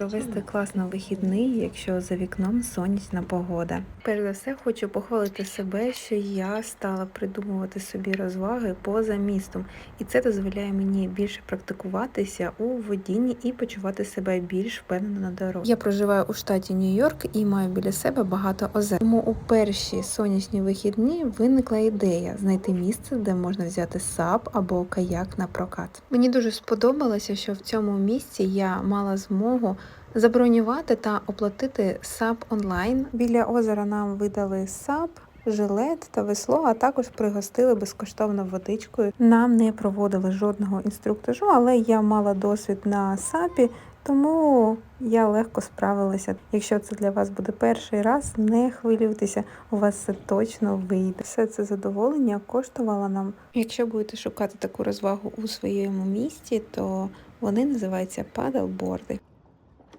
Провести класно вихідний, якщо за вікном сонячна погода. Перш за все, хочу похвалити себе, що я стала придумувати собі розваги поза містом, і це дозволяє мені більше практикуватися у водінні і почувати себе більш впевнено на дорозі. Я проживаю у штаті Нью-Йорк і маю біля себе багато озер. Тому у перші сонячні вихідні виникла ідея знайти місце, де можна взяти сап або каяк на прокат. Мені дуже сподобалося, що в цьому місці я мала змогу забронювати та оплатити САП онлайн. Біля озера нам видали САП. Жилет та весло, а також пригостили безкоштовно водичкою. Нам не проводили жодного інструктажу, але я мала досвід на САПі, тому я легко справилася. Якщо це для вас буде перший раз, не хвилюйтеся, у вас все точно вийде. Все це задоволення коштувало нам. Якщо будете шукати таку розвагу у своєму місті, то вони називаються падалборди.